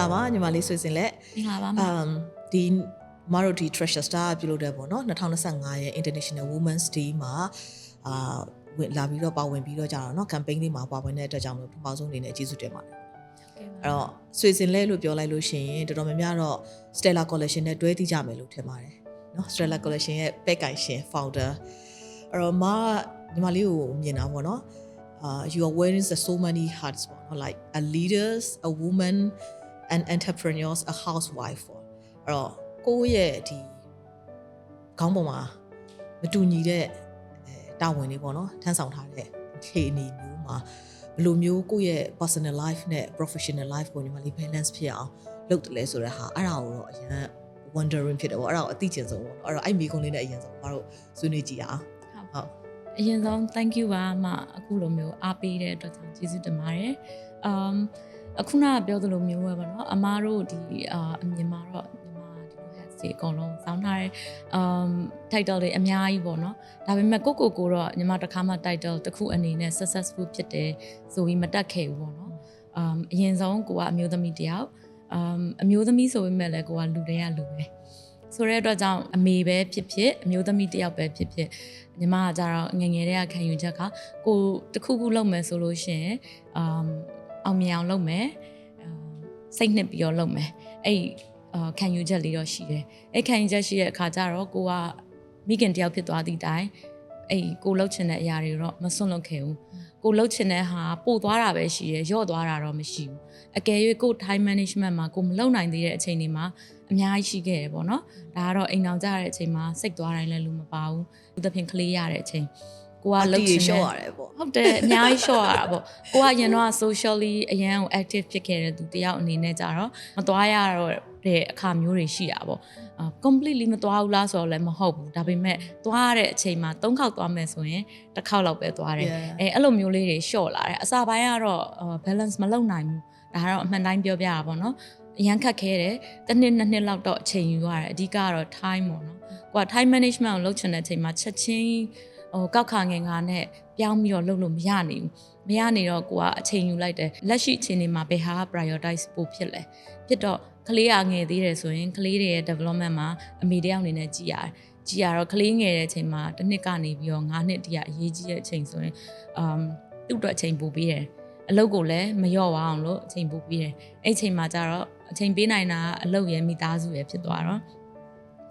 လာပါညီမလေးဆွေစင်လက် မင်္ဂလာပါမ အမ်ဒီမတို့ဒီ Treasure Star ပြုလုပ်တဲ့ပေါ့နော်2025ရဲ့ International Women's Day မှာအာဝင်လာပြီးတော့ပါဝင်ပြီးတော့ကြတော့เนาะ campaign လေးမှာပါဝင်တဲ့အတွက်ကြောင့်မလို့ပထမဆုံးအနေနဲ့ကျေးဇူးတင်ပါတယ်အဲ့တော့ဆွေစင်လဲလို့ပြောလိုက်လို့ရှိရင်တော်တော်များများတော့ Stella Collection နဲ့တွဲသိကြမယ်လို့ထင်ပါတယ်เนาะ Stella Collection ရဲ့ back ကိုင်ရှင် founder အဲ့တော့မညီမလေးကိုမြင်တာပေါ့နော် uh you are wearing so many hats ပေါ့နော် like a leaders a woman an entrepreneurs a housewife ပေါ့အဲ့တော့ကိုယ့်ရဲ့ဒီခေါင်းပေါ်မှာမတူညီတဲ့အဲတာဝန်တွေပေါ့နော်ထမ်းဆောင်ထားတဲ့အခြေအနေမျိုးမှာဘယ်လိုမျိုးကိုယ့်ရဲ့ personal life နဲ့ professional life ကိုညီမလေး balance ဖြစ်အောင်လုပ်တယ်လဲဆိုတဲ့ဟာအဲ့ဒါကိုတော့အရင် wondering ဖြစ်တယ်ပေါ့အဲ့ဒါကိုအသိချင်ဆုံးပေါ့နော်အဲ့တော့အဲ့မိကုန်းလေးနဲ့အရင်ဆုံးမတို့ဆွေးနွေးကြည့်အောင်ဟုတ်အရင်ဆုံး thank you ပါမအခုလိုမျိုးအားပေးတဲ့အတွက်ကြောင့်ကျေးဇူးတင်ပါတယ်။ um အခုနကပြောသလိုမျိုးပဲပေါ့နော်အမားတို့ဒီအာအမြင်မှာတော့ညီမဒီလို head စီအကုန်လုံးစောင်းထားတဲ့ um title တွေအများကြီးပေါ့နော်။ဒါပေမဲ့ကိုကိုကိုတော့ညီမတစ်ခါမှ title တစ်ခုအနေနဲ့ successful ဖြစ်တယ်ဆိုပြီးမတက်ခဲ့ဘူးပေါ့နော်။ um အရင်ဆုံးကိုကအမျိုးသမီးတစ်ယောက် um အမျိုးသမီးဆိုပေမဲ့လည်းကိုကလူတွေကလူပဲ။ဆိုတဲ့အတွက်ကြောင့်အမေပဲဖြစ်ဖြစ်အမျိုးသမီးတစ်ယောက်ပဲဖြစ်ဖြစ်ညီမကကြတော့ငယ်ငယ်တည်းကခံယူချက်ကကိုတစ်ခုခုလုပ်မယ်ဆိုလို့ရှိရင်အမ် အောင်မြင်အောင်လုပ်မယ်အမ်စိတ်နှစ်ပြီးတော့လုပ်မယ်အဲ့အာခံယူချက်လေးတော့ရှိတယ်အဲ့ခံယူချက်ရှိတဲ့အခါကျတော့ကိုကမိခင်တယောက်ဖြစ်သွားသည့်တိုင်အဲ့ကိုလှုပ်ချင်တဲ့အရာတွေတော့မစွန့်လွတ်ခဲ့ဘူးကိုလှုပ်ချင်တဲ့ဟာပို့သွားတာပဲရှိတယ်ရော့သွားတာတော့မရှိဘူးအကယ်၍ကို time management မှာကိုမလုပ်နိုင်သေးတဲ့အချိန်တွေမှာအများကြီးရှိခဲ့တယ်ပေါ့နော်ဒါကတော့အိမ်အောင်ကြတဲ့အချိန်မှာစိတ်သွားတိုင်းလည်းလူမပါဘူးသူသဖြင့်ကလေးရတဲ့အချိန် ကိုကလှုပ်ချင်ရှော့တဲ့ရတယ်ပေါ့ဟုတ်တယ်အများကြီး short ရတာပေါ့ကိုကရင်တော့ socially အရန်ကို active ဖြစ်ခဲ့တဲ့သူတယောက်အနေနဲ့ကြတော့မသွားရတော့တဲ့အခါမျိုးတွေရှိတာပေါ့အာ completely မသွားဘူးလားဆိုတော့လည်းမဟုတ်ဘူးဒါပေမဲ့သွားရတဲ့အချိန်မှာ၃ခေါက်သွားမယ်ဆိုရင်တစ်ခေါက်လောက်ပဲသွားတယ် Yeah. အဲအဲ့လိုမျိုးလေးတွေ short လာတယ်အစာပိုင်းကတော့အာ balance မလုပ်နိုင်ဘူးဒါကတော့အမှန်တိုင်းပြောပြတာပေါ့နော်အရန်ခက်ခဲတယ်တစ်နှစ်နှစ်နှစ်လောက်တော့အချိန်ယူရတယ်အဓိကကတော့ time ပေါ့နော်ကိုက time management ကိုလုပ်ချင်တဲ့အချိန်မှာချက်ချင်း ဟိုကောက်ခါငင်ငါနဲ့ပြောင်းပြီးတော့လုပ်လို့မရနိုင်ဘူးမရနေတော့ကိုကအချိန်ယူလိုက်တယ်လက်ရှိအချိန်တွေမှာဘယ်ဟာ prioritize ပို့ဖြစ်လဲဖြစ်တော့ကလေးကငယ်သေးတယ်ဆိုရင်ကလေးတွေရဲ့ development မှာအမေတယောက်အနေနဲ့ကြည်ရတယ်ကြည်ရတော့ကလေးငယ်တဲ့အချိန်မှာတစ်နှစ်ကနေပြီးတော့9နှစ်တည်းကအရေးကြီးတဲ့အချိန်ဆိုရင်အမ်သူ့အတွက်အချိန်ပို့ပေးတယ်အလုပ်ကိုလည်းမလျော့ပါအောင်လို့အချိန်ပို့ပေးတယ်အဲ့အချိန်မှာကျတော့အချိန်ပေးနိုင်တာကအလုပ်ရဲ့မိသားစုရဲ့ဖြစ်သွားတော့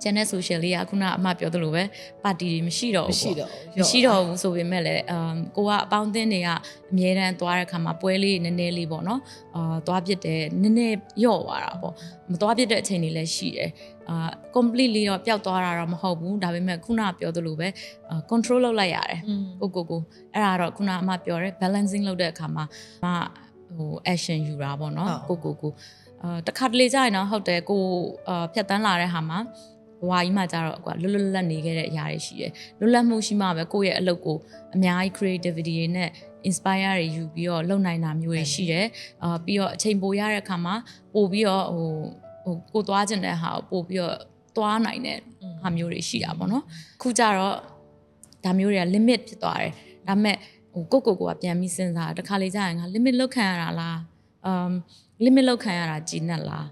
channel social လေးကခုနအမပြောသလိုပဲပါတီတွေမရှိတော့မဘူးရှိပေါ့တော့ဘူးမရှိတော့ဘူးဆိုပေမဲ့လည်းအမ်ကိုကအပေါင်းအသင်းတွေကအမြဲတမ်းသွားတဲ့ခါမှာပွဲလေးနည်းနည်းလေးပေါ့နော်အာသွားပြစ်တယ်နည်းနည်းယော့သွားတာပေါ့မသွားပြစ်တဲ့အချိန်တွေလည်းရှိတယ်အာ completely တော့ပျောက်သွားတာတော့မဟုတ်ဘူးဒါပေမဲ့ခုနကပြောသလိုပဲအာ control လုပ်လိုက်ရတယ်อืมကိုကိုကိုအဲ့ဒါတော့ခုနအမပြောတယ် balancing လုပ်တဲ့အခါမှာမဟို action ယူတာပေါ့နော်ဟုတ်ကိုကိုကိုအာတခါတလေကြာရင်တော့ဟုတ်တယ်ကိုအာဖြတ်တန်းလာတဲ့ဟာမှာ ဘဝကြီးမှာကြတော့ကွာလွတ်လွတ်လပ်လပ်နေခဲ့တဲ့အရာတွေရှိတယ်လွတ်လပ်မှုရှိမှပဲကိုယ့်ရဲ့အလုပ်ကိုအများကြီး creativity တွေနဲ့ inspire တွေယူပြီးတော့လုပ်နိုင်တာမျိုးတွေရှိတယ်အာပြီးတော့အချိန်ပိုရတဲ့အခါမှာပို့ပြီးတော့ဟိုဟိုကိုသွားကျင်တဲ့ဟာကိုပို့ပြီးတော့သွားနိုင်တဲ့ဟာမျိုးတွေရှိတာပေါ့နော်ခုကြတော့ဒါမျိုးတွေက limit ဖြစ်သွားတယ်ဒါပေမဲ့ဟိုကိုယ့်ကိုယ်ကိုကပြန်ပြီးစဉ်းစားတခါလေကြာရင်ငါ limit လောက်ခံရတာလားအမ် limit လောက်ခံရတာကြည်နက်လား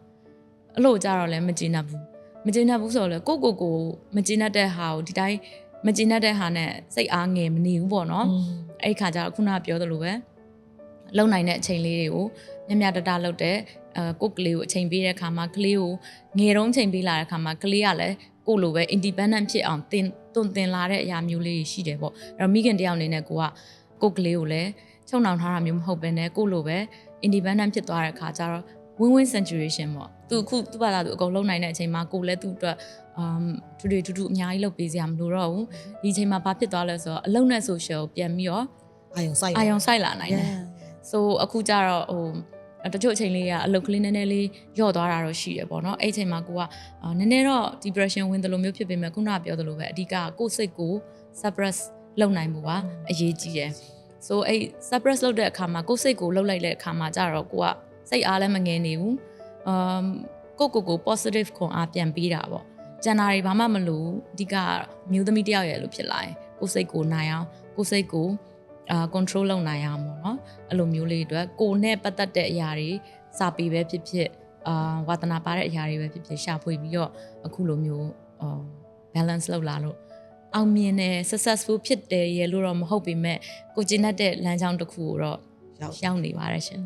အဲ့လိုကြတော့လည်းမကြည်နက်ဘူး မကြည်နက်ဘူးဆိုတော့လေကိုယ့်ကိုယ်ကိုမကြည်နက်တဲ့ဟာကိုဒီတိုင်းမကြည်နက်တဲ့ဟာနဲ့စိတ်အားငယ်မနေဘူးပေါ့နော်အဲ့ဒီခါကျတော့ခုနကပြောသလိုပဲလုံနိုင်တဲ့အချိန်လေးတွေကိုမြတ်မြတ်တတလုပ်တဲ့အဲကိုယ့်ကလေးကိုအချိန်ပေးတဲ့ခါမှာကလေးကိုငယ်တုန်းအချိန်ပေးလာတဲ့ခါမှာကလေးကလည်းကိုယ့်လိုပဲ independent ဖြစ်အောင်တင်တွန်တင်လာတဲ့အရာမျိုးလေးတွေရှိတယ်ပေါ့အဲ့တော့မိခင်တယောက်အနေနဲ့ကိုကကိုယ့်ကလေးကိုလည်းချုံနှောင်ထားတာမျိုးမဟုတ်ဘဲနဲ့ကိုယ့်လိုပဲ independent ဖြစ်သွားတဲ့ခါကျတော့ win win situation ပေါ့ သူအခုသူ့ဘာသာသူအကုန်လုံးနိုင်တဲ့အချိန်မှာကိုယ်လည်းသူ့အတွက်အမ်တူတူတူတူအများကြီးလုပ်ပေးစရာမလိုတော့ဘူးဒီအချိန်မှာဘာဖြစ်သွားလဲဆိုတော့အလုံးနဲ့ social ကိုပြန်ပြီးတော့အာယုံစိုက်အာယုံဆိုင်လာနိုင်တယ်ဆိုအခုကျတော့ဟိုတချို့အချိန်လေးကအလုပ်ကလေးနည်းနည်းလေးယော့သွားတာတော့ရှိတယ်ပေါ့နော်အဲ့အချိန်မှာကိုကအာနည်းနည်းတော့ depression ဝင်တယ်လို့မျိုးဖြစ်ပေမဲ့ခုနကပြောသလိုပဲအဓိကကိုယ့်စိတ်ကို suppress လုပ်နိုင်မှုပါအရေးကြီးတယ်ဆိုအဲ့ suppress လုပ်တဲ့အခါမှာကိုယ့်စိတ်ကိုလှုပ်လိုက်တဲ့အခါမှာကျတော့ကိုကစိတ်အားလည်းမငယ်နေဘူး အမ်ကိုယ့်ကိုယ်ကို positive ခွန်အားပြန်ပေးတာပေါ့ကျန်တာတွေဘာမှမလို့အဓိကမျိုးသမီးတယောက်ရဲ့လို့ဖြစ်လာရင်ကိုယ်စိတ်ကိုနိုင်အောင်ကိုယ်စိတ်ကိုအာ control လုပ်နိုင်အောင်ပေါ့နော်အဲ့လိုမျိုးလေးတွေအတွက်ကိုယ်နဲ့ပတ်သက်တဲ့အရာတွေစာပေပဲဖြစ်ဖြစ်အာဝါသနာပါတဲ့အရာတွေပဲဖြစ်ဖြစ်ရှာဖွေပြီးတော့အခုလိုမျိုးအာ balance လုပ်လာလို့အောင်မြင်တယ် successful ဖြစ်တယ်ရလို့တော့မဟုတ်ပေမဲ့ကိုကျင်တတ်တဲ့လမ်းကြောင်းတစ်ခုကိုတော့ ရောက်ရောက်နေပါတယ်ရှင်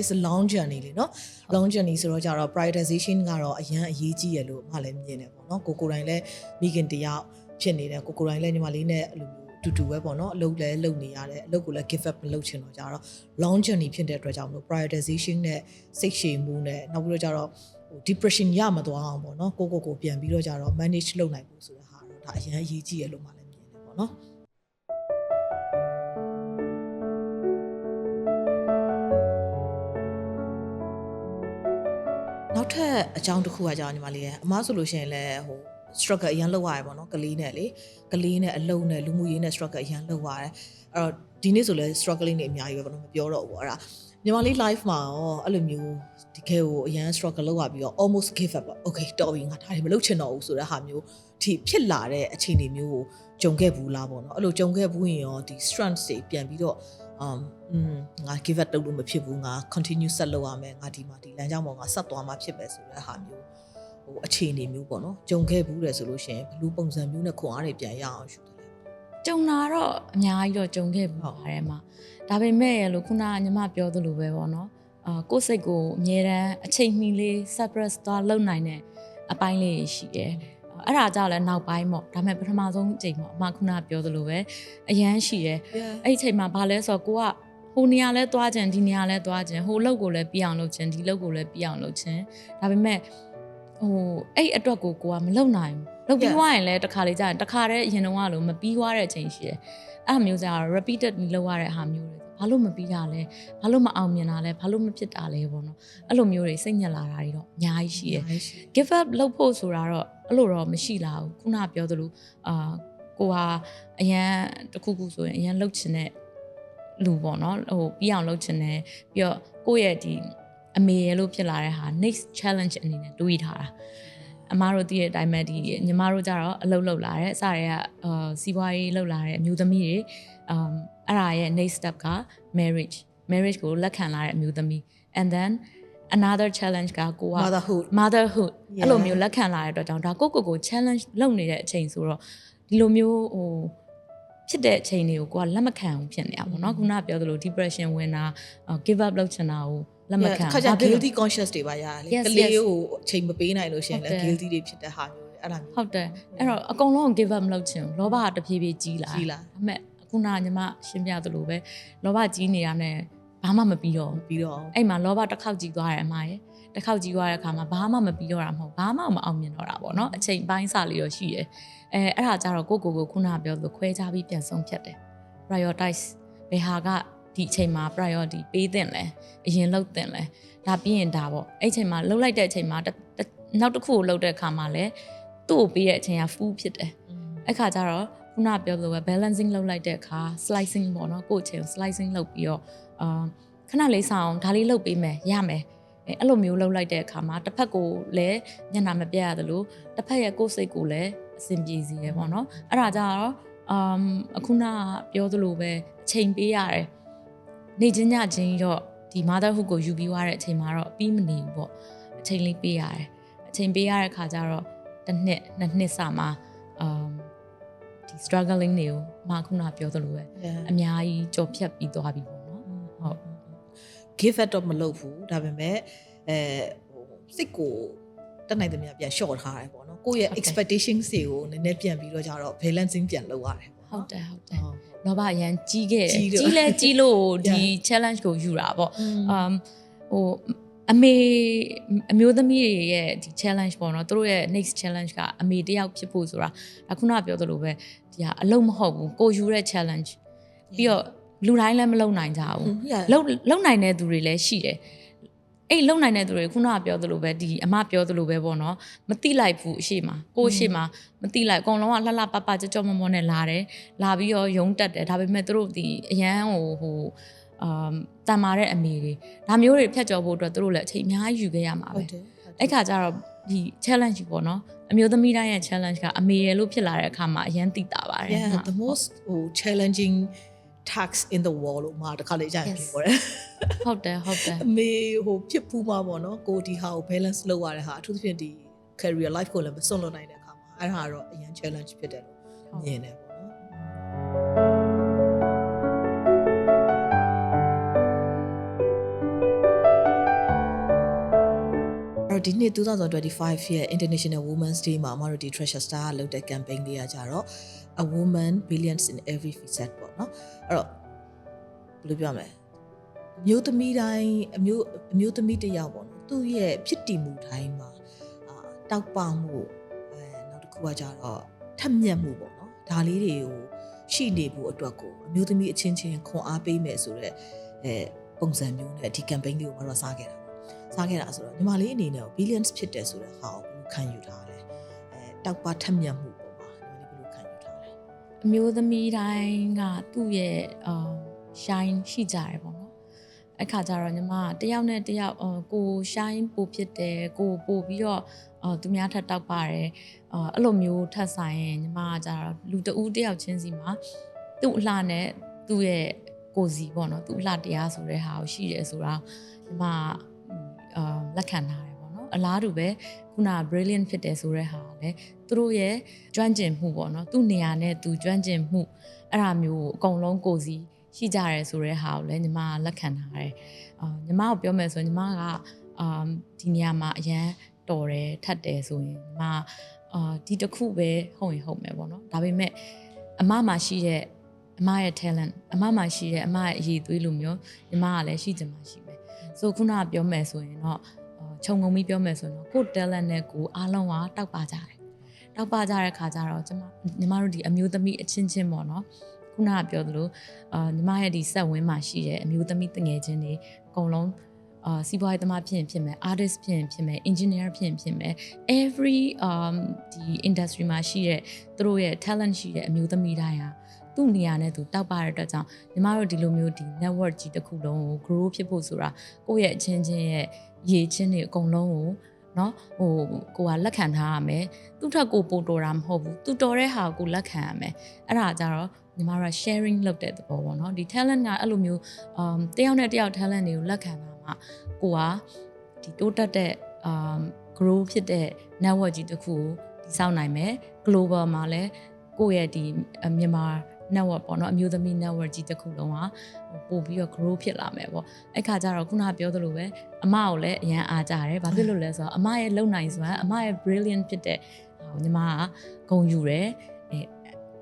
is a long journey လေနော် long journey ဆိုတော့ကြတော့ prioritization ကတော့အရန်အရေးကြီးရလို့မှလည်းမြင်တယ်ပေါ့နော်ကိုကိုယ်တိုင်လည်းမိခင်တယောက်ဖြစ်နေတယ်ကိုကိုယ်တိုင်လည်းညီမလေးနဲ့အဲ့လိုမျိုးတူတူပဲပေါ့နော်အလုပ်လည်းလုပ်နေရတယ်အလုပ်ကိုလည်း give up မလုပ်ချင်တော့ကြတော့ long journey ဖြစ်တဲ့အတွက်ကြောင့်မလို့ prioritization နဲ့စိတ်ရှည်မှုနဲ့နောက်ပြီးတော့ကြတော့ဟို depression ရမသွားအောင်ပေါ့နော်ကိုကိုကိုပြန်ပြီးတော့ကြတော့ manage လုပ်နိုင်ဖို့ဆိုတဲ့ဟာတော့ဒါအရန်အရေးကြီးရလို့မှလည်းမြင်တယ်ပေါ့နော်နောက်ထ ပ်အကြောင်းတစ်ခုကကြာင့်ညီမလေးရဲ့အမားဆိုလို့ရှိရင်လည်းဟို struggle အရင်လောက်ရတယ်ပေါ့နော်ကလေးနဲ့လေကလေးနဲ့အလုံးနဲ့လူမှုရေးနဲ့ struggle အရင်လောက်ရတယ်အဲ့တော့ဒီနေ့ဆိုလည်း struggling တွေအများကြီးပဲပေါ့နော်မပြောတော့ဘူးပေါ့အဲ့ဒါညီမလေး life မှာရောအဲ့လိုမျိုးဒီခဲကိုအရင် struggle လောက်ရပြီးတော့ almost give up ပေါ့ okay တော်ပြီငါဒါတွေမလုပ်ချင်တော့ဘူးဆိုတဲ့ဟာမျိုးဒီဖြစ်လာတဲ့အခြေအနေမျိုးကိုကြုံခဲ့ဘူးလားပေါ့နော်အဲ့လိုကြုံခဲ့ဘူးရင်ရောဒီ strength တွေပြန်ပြီးတော့ um อืมငါ give up လုပ်လို့မဖြစ်ဘူးငါ continue ဆက်လုပ်ရမယ်ငါဒီမှာဒီလမ်းကြောင်းပေါ်ငါဆက်သွားမှာဖြစ်ပဲဆိုတဲ့ဟာမျိုးဟိုအခြေအနေမျိုးပေါ့နော်ကြုံခဲ့ဘူးတယ်ဆိုလို့ရှိရင်ဘယ်လိုပုံစံမျိုးနဲ့ခွန်အားတွေပြန်ရအောင်ယူတယ်လဲကြုံလာတော့အများကြီးတော့ကြုံခဲ့ပူပါတယ်မှာဒါပေမဲ့လို့ခုနကညီမပြောသလိုပဲပေါ့နော်အာကိုယ့်စိတ်ကိုအမြဲတမ်းအချိန်မီလေး suppress သွားလုပ်နိုင်တဲ့အပိုင်းလေးရှိတယ် အဲ့ဒါကြောင့်လည်းနောက်ပိုင်းပေါ့ဒါပေမဲ့ပထမဆုံးအချိန်ပေါ့အမခုနကပြောသလိုပဲအရန်ရှိတယ်အဲ့ဒီအချိန်မှာဘာလဲဆိုတော့ကိုကဟိုနေရာလဲသွားခြင်းဒီနေရာလဲသွားခြင်းဟိုလောက်ကိုလည်းပြအောင်လုပ်ခြင်းဒီလောက်ကိုလည်းပြအောင်လုပ်ခြင်းဒါပေမဲ့ဟိုအဲ့အတွက်ကိုကိုကမလုပ်နိုင်ဘူးလုပ်ပြီးသွားရင်လည်းတစ်ခါလေကြာရင်တစ်ခါတည်းအရင်တုန်းကလို့မပြီးသွားတဲ့အချိန်ရှိတယ်အဲ့ဒါမျိုးကြာ repeated လုပ်ရတဲ့ဟာမျိုးတွေဘာလို့မပြီးတာလဲဘာလို့မအောင်မြင်တာလဲဘာလို့မဖြစ်တာလဲပေါ့နော်အဲ့လိုမျိုးတွေစိတ်ညစ်လာတာတွေတော့အများကြီးရှိတယ် give up လုပ်ဖို့ဆိုတာတော့ အဲ့လိုတော့မရှိလာဘူးခုနကပြောသလိုအာကိုဟာအရန်တစ်ခုခုဆိုရင်အရန်လှုပ်ချင်တဲ့လူပေါ့နော်ဟိုပြီးအောင်လှုပ်ချင်တယ်ပြီးတော့ကိုယ့်ရဲ့ဒီအမေရဲ့လို့ဖြစ်လာတဲ့ဟာ next challenge အနေနဲ့တွေးထားတာအမားတို့တည်တဲ့အတိုင်းပဲဒီညီမတို့ကြတော့အလုပ်လုပ်လာတယ်အစတွေကအာစီးပွားရေးလုပ်လာတဲ့အမျိုးသမီးတွေအမ်အဲ့ဒါရဲ့ next step က marriage marriage ကိုလက်ခံလာတဲ့အမျိုးသမီး and then another challenge ကကိုက motherhood motherhood Yeah. အဲ့လိုမျိုးလက်ခံလာတဲ့အတွက်ကြောင့်ဒါကိုယ့်ကိုယ်ကို challenge လုပ်နေတဲ့အချိန်ဆိုတော့ဒီလိုမျိုးဟိုဖြစ်တဲ့အချိန်တွေကိုကိုကလက်မခံဘူးဖြစ်နေတာပေါ့နော်ခုနကပြောသလို depression ဝင်တာအာ give up လုပ်ချင်တာကိုလက်မခံခါကျဘာဖြစ်လို့ guilty conscious တွေပါရတယ်လေ Yes, ကလေး yes. ကိုအချိန်မပေးနိုင်လို့ရှိရင်လည်းဟုတ်တယ် guilty တွေဖြစ်တဲ့ဟာမျိုးတွေအဲ့ဒါမျိုးဟုတ်တယ်အဲ့တော့အကုန်လုံးကို give up မလုပ်ချင်ဘူးလောဘကတဖြည်းဖြည်းကြီးလာကြီးလာဒါပေမဲ့ခုနကညီမရှင်းပြသလိုပဲလောဘကြီးနေတာနဲ့ ဘာမှမပြီးတော့ဘူးပြီးတော့အဲ့မှာလောဘတစ်ခေါက်ကြီးသွားတယ်အမရဲ့တစ်ခေါက်ကြီးသွားတဲ့အခါမှာဘာမှမပြီးတော့တာမဟုတ်ဘာမှမအောင်မြင်တော့တာပေါ့နော်အချိန်ပိုင်းစလေးတော့ရှိတယ်အဲအဲ့ဒါကြတော့ကိုကိုကိုခုနကပြောသလိုခွဲခြားပြီးပြန်ဆုံးဖြတ်တယ် prioritize ဘယ်ဟာကဒီအချိန်မှာ priority ပေးတင်လဲအရင်လှုပ်တင်လဲဒါပြီးရင်ဒါပေါ့အဲ့အချိန်မှာလှုပ်လိုက်တဲ့အချိန်မှာတစ်တစ်နောက်တစ်ခုကိုလှုပ်တဲ့အခါမှာလဲသူ့ကိုပေးတဲ့အချိန်က full ဖြစ်တယ်အဲ့ခါကျတော့ခုနကပြောသလိုပဲ balancing လုပ်လိုက်တဲ့အခါ slicing ပေါ့နော်ကိုယ့်အချိန်ကို slicing လုပ်ပြီးတော့ အာခဏလေးဆောင်ဒါလေးလုပ်ပေးမယ်ရမယ်အဲအဲ့လိုမျိုးလုပ်လိုက်တဲ့အခါမှာတစ်ဖက်ကိုလည်းညနာမပြတ်ရသလိုတစ်ဖက်ရဲ့ကိုယ်စိတ်ကိုလည်းအဆင်ပြေစေရပေါ့နော်အဲ့ဒါကြတော့အမ်အခုနကပြောသလိုပဲအချိန်ပေးရတယ်နေချင်းညချင်းတော့ဒီ motherhood ကိုယူပြီးွားတဲ့အချိန်မှာတော့ပြီးမနေဘူးပေါ့အချိန်လေးပေးရတယ်အချိန်ပေးရတဲ့အခါကျတော့တစ်နှစ်နှစ်နှစ်စမှာအမ်ဒီ struggling တွေကိုမခုနပြောသလိုပဲအများကြီးကြော်ဖြတ်ပြီးသွားပြီပေါ့နော် ဟုတ် give up တော့မလုပ်ဘူးဒါပေမဲ့အဲဟိုစိတ်ကိုတက်နိုင်သမျှပြန် short ထားတယ်ပေါ့နော်ကိုယ့်ရဲ့ဟုတ်တယ် expectations တွေကိုနည်းနည်းပြန်ပြီးတော့ကြတော့ balancing ပြန်လုပ်ရတယ်ပေါ့ဟုတ်တယ်ဟုတ်တယ်ဟုတ်လောဘအရန်ကြီးခဲ့တယ်ကြီးတော့ကြီးလဲကြီးလို့ဒီ Yeah. challenge ကိုယူတာပေါ့อืมအမ်ဟိုအမေအမျိုးသမီးတွေရဲ့ဒီ challenge ပေါ့နော်သူတို့ရဲ့ next challenge ကအမေတယောက်ဖြစ်ဖို့ဆိုတာဒါခုနကပြောသလိုပဲဒီဟာအလုံးမဟုတ်ဘူးကိုယူတဲ့ challenge ပြီးတော့ လူတိုင်းလည်းမလုံနိုင်ကြဘူး Yeah. လုံလုံနိုင်တဲ့သူတွေလည်းရှိတယ်အဲ့လုံနိုင်တဲ့သူတွေခုနကပြောသလိုပဲဒီအမပြောသလိုပဲပေါ့နော်မတိလိုက်ဘူးအရှိမကိုယ့်အရှိမမတိလိုက်အကုန်လုံးကလှလှပပကြကြမမောနဲ့လာတယ်လာပြီးတော့ယုံတက်တယ်ဒါပေမဲ့သူတို့ဒီအရန်ဟိုဟိုအမ်တန်မာတဲ့အမေတွေဒါမျိုးတွေဖြတ်ကျော်ဖို့အတွက်သူတို့လည်းအချိန်အများကြီးယူခဲ့ရမှာဟုပဲတ်တယ်အဲ့ခါကျတော့ဒီ challenge ပေါ့နော်အမျိုးသမီးတိုင်းရဲ့ challenge ကအမေရလို့ဖြစ်လာတဲ့အခါမှာအရန်တိတာပါတယ် yeah the most ဟို challenging tax in the wall လို့မှာတခါလေကြာရင်ပြောတယ်ဟုတ်တယ်ဟုတ်တယ်အမေဟိုဖြစ်ဖူးမှာပေါ့နော်ကိုဒီဟာကို balance လုပ်ရတဲ့ဟာအထူးသဖြင့်ဒီ career life ကိုလည်းမစွန့်လွတ်နိုင်တဲ့အခါမှာအဲ့ဒါကတော့အရင် challenge ဖြစ်တယ်လို့မြင်တယ်ပေါ့နော်အဲ့တော့ဒီနှစ်2025ရဲ့ International Women's Day မှာအမတို့ဒီ Treasure Star ကလုပ်တဲ့ campaign လေးကကြတော့ a woman billions in every facet ပေါ့နော်အဲ့တော့ဘယ်လိုပြောမလဲအမျိုးသမီးတိုင်းအမျိုးအမျိုးသမီးတစ်ယောက်ပေါ့နော်သူ့ရဲ့ဖြစ်တည်မှုတိုင်းမှာအာတောက်ပမှုအဲနောက်တစ်ခုကကြတော့ထက်မြက်မှုပေါ့နော်ဒါလေးတွေကိုရှိနေဖို့အတွက်ကိုအမျိုးသမီးအချင်းချင်းခွန်အားပေးမယ်ဆိုတော့အဲပုံစံမျိုးနဲ့ဒီ campaign လေးကိုမတော်စားခဲ့တာပေါ့စားခဲ့တာဆိုတော့ညီမလေးအနေနဲ့ billions ဖြစ်တယ်ဆိုတဲ့ဟာကိုဘယ်လိုခံယူထားလဲအဲတောက်ပထက်မြက်မှု အမျိုးသမီးတိုင်းကသူ့ရဲ့အာ shine ရှိကြတယ်ပေါ့နော်အဲ့ခါကျတော့ညီမကတယောက်နဲ့တယောက်အော်ကို shine ပိုဖြစ်တယ်ကိုပို့ပြီးတော့အော်သူများထပ်တောက်ပါတယ်အော်အဲ့လိုမျိုးထပ်ဆိုင်ရင်ညီမကကျတော့လူတဦးတယောက်ချင်းစီမှာသူ့အလှနဲ့သူ့ရဲ့ကိုယ်စီပေါ့နော်သူ့အလှတရားဆိုတဲ့ဟာကိုရှိတယ်ဆိုတာညီမကအာလက်ခံထားတယ်ပေါ့နော် အလားတူပဲခုနက brilliant ဖြစ်တယ်ဆိုတဲ့ဟာကလည်းသူတို့ရဲ့ကျွမ်းကျင်မှုပေါ့နော်သူ့နေရာနဲ့သူကျွမ်းကျင်မှုအဲ့ဒါမျိုးကိုအကုန်လုံးကိုယ်စီရှိကြရဲဆိုတဲ့ဟာကိုလည်းညီမကလက်ခံထားတယ်အာညီမကိုပြောမယ်ဆိုရင်ညီမကအာဒီနေရာမှာအရန်တော်တယ်ထတ်တယ်ဆိုရင်ညီမအာဒီတစ်ခုပဲဟုတ်ရင်ဟုတ်မယ်ပေါ့နော်ဒါပေမဲ့အမမှာရှိတဲ့အမရဲ့ talent အမမှာရှိတဲ့အမရဲ့အရေးသွေးလိုမျိုးညီမကလည်းရှိချင်မှရှိမယ်ဆိုခုနကပြောမယ်ဆိုရင်တော့အာ ခြုံငုံပြီးပြောမယ်ဆိုရင်တော့ကိုယ် talent နဲ့ကိုယ်အားလုံးကတောက်ပါကြတယ်တောက်ပါကြတဲ့ခါကျတော့ကျမညီမတို့ဒီအမျိုးသမီးအချင်းချင်းပေါ့နော်ခုနကပြောသလိုအာညီမရဲ့ဒီဆက်ဝင်းမှာရှိတဲ့အမျိုးသမီးတငယ်ချင်းတွေအကုန်လုံးအာစီးပွားရေးသမားဖြစ်ရင်ဖြစ်မယ် artist ဖြစ်ရင်ဖြစ်မယ် engineer ဖြစ်ရင်ဖြစ်မယ် every um ဒီ industry မှာရှိတဲ့သူတို့ရဲ့ talent ရှိတဲ့အမျိုးသမီးတိုင်းဟာသူ့နေရာနဲ့သူတောက်ပါတဲ့အတွက်ကြောင့်ညီမတို့ဒီလိုမျိုးဒီ network ကြီးတစ်ခုလုံးကို grow ဖြစ်ဖို့ဆိုတာကိုယ့်ရဲ့အချင်းချင်းရဲ့ ရေချင်းတွေအကုန်လုံးကိုနော်ဟိုကိုကလက်ခံထားရမယ်သူ့ထက်ကိုပိုတော်တာမဟုတ်ဘူးသူတော်တဲ့ဟာကိုလက်ခံရမယ်အဲ့ဒါကြတော့ညီမတို့ sharing လုပ်တဲ့သဘောပေါ့နော်ဒီ talent ကအဲ့လိုမျိုးအမ်တယောက်နဲ့တယောက် talent တွေကိုလက်ခံတာမှကိုကဒီတိုးတက်တဲ့အမ် grow ဖြစ်တဲ့ network ကြီးတစ်ခုကိုတည်ဆောက်နိုင်မယ် global မှာလည်းကိုယ့်ရဲ့ဒီမြန်မာ network ပေါ့နော်အမျိုးသမီး network ကြီးတစ်ခုလုံးကပို့ပြီးတော့ grow ဖြစ်လာမယ်ပေါ့အဲ့ခါကျတော့ခုနကပြောသလိုပဲအမကိုလည်းအရန်အားကြတယ်ဘာဖြစ်လို့လဲဆိုတော့အမရဲ့လုံနိုင်စွမ်းအမရဲ့ brilliant ဖြစ်တဲ့ဟိုညီမကဂုံယူတယ်အဲ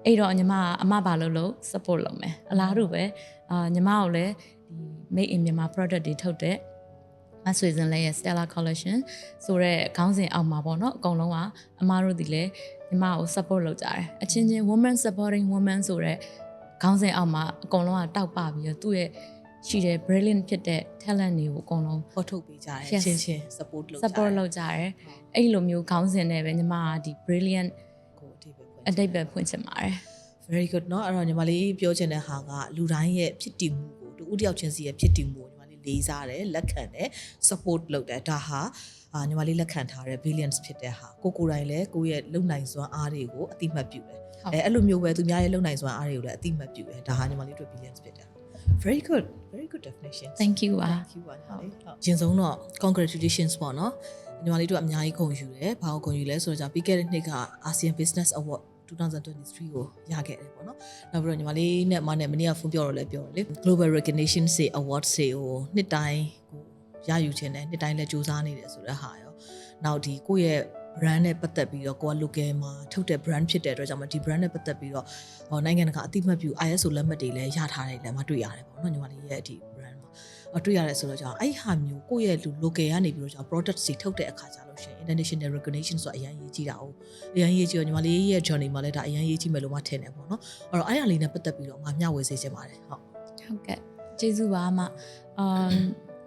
အဲ့တော့ညီမကအမဘာလို့လို့ support လုပ်မယ်အလားတူပဲအာညီမကိုလည်းဒီ made in Myanmar product တွေထုတ်တဲ့ မဆွေစင်လည်းရဲ့ Stella Collection ဆိုတော့ခေါင်းစဉ်အောက်မှာပေါ့နော်အကုန်လုံးကအမတို့ဒီလေညီမကို support လုပ်ကြတယ်အချင်းချင်း woman supporting woman ဆိုတော့ခေါင်းစဉ်အောက်မှာအကုန်လုံးကတောက်ပပြီးတော့သူ့ရဲ့ရှိတဲ့ brilliant ဖြစ်တဲ့ talent တွေကိုအကုန်လုံး ဖော်ထုတ်ပေးကြတယ် Yes. ချင်းချင်း support လုပ်ကြတယ် support လုပ်ကြတယ်အဲ့လိုမျိုးခေါင်းစဉ်နဲ့ပဲညီမကဒီ brilliant ကိုအတိပဲဖွင့် အတိတ်ပဲဖွင့်ချင်ပါတယ် very good เนาะအဲ့တော့ညီမလေးပြောချင်တဲ့ဟာကလူတိုင်းရဲ့ဖြစ်တည်မှုကိုတူဦးတယောက်ချင်းစီရဲ့ဖြစ်တည်မှုကိုညီမ လေးလေးစားတယ်လက်ခံတယ် support လုပ်တယ်ဒါဟာအာညီမလေးလက်ခံထားတဲ့ billions ဖြစ်တဲ့ဟာကိုကိုယ်တိုင်လည်းကိုယ့်ရဲ့လုံနိုင်စွမ်းအားတွေကိုအတိမတ်ပြုတယ်ဟုတ်အဲအဲ့လိုမျိုးပဲသူများရဲ့လုံနိုင်စွမ်းအားတွေကိုလည်းအတိမတ်ပြုတယ်ဒါဟာညီမလေးတို့ billions ဖြစ်တယ် very good very good definition thank you ပါ thank you ပါညီမလေးဟုတ်ရင်ဆုံးတော့ congratulations ပေါ့နော်ညီမလေးတို့အများကြီးဂုဏ်ယူတယ်ဘာကိုဂုဏ်ယူလဲဆိုတော့じゃပြီးခဲ့တဲ့နှစ်က ASEAN Business Award 2023ကိုရခဲ့တယ်ပေါ့နော်နောက်ပြီးတော့ညီမလေးနဲ့မနဲ့မနေ့ကဖုန်းပြောတော့လည်းပြောတယ်လေ Global Recognition စေ Award စေကိုနှစ်တိုင်းကိုရယူခြင်းနဲ့နှစ်တိုင်းလည်းစူးစမ်းနေတယ်ဆိုတဲ့ဟာရောနောက်ဒီကိုယ့်ရဲ့ brand နဲ့ပတ်သက်ပြီးတော့ကိုက local မှာထုတ်တဲ့ brand ဖြစ်တဲ့အတွက်ကြောင့်မဒီ brand နဲ့ပတ်သက်ပြီးတော့ဟောနိုင်ငံတကာအသိမှတ်ပြု ISO လက်မှတ်တွေလည်းရထားတယ်လည်းမတွေ့ရတယ်ပေါ့နော်ညီမလေးရဲ့ဒီ brand မှာအတွေ့ရတယ်ဆိုတော့ကြောင့်အဲ့ဟာမျိုးကိုယ့်ရဲ့လူ local ကနေပြီးတော့ကြောင့် product တွေထုတ်တဲ့အခါကျလို့ရှိရင် international recognition ဆိုတာအရင်ရေးကြည့်တာ哦အရင်ရေးကြည့်တော့ညီမလေးရဲ့ journey မှာလည်းဒါအရင်ရေးကြည့်မယ်လို့မှထင်တယ်ပေါ့နော်အဲ့တော့အဲ့ဟာလေးနဲ့ပတ်သက်ပြီးတော့ငါမျှဝေစေချင်ပါတယ်ဟုတ်ဟုတ်ကဲ့ကျေးဇူးပါအမအမ်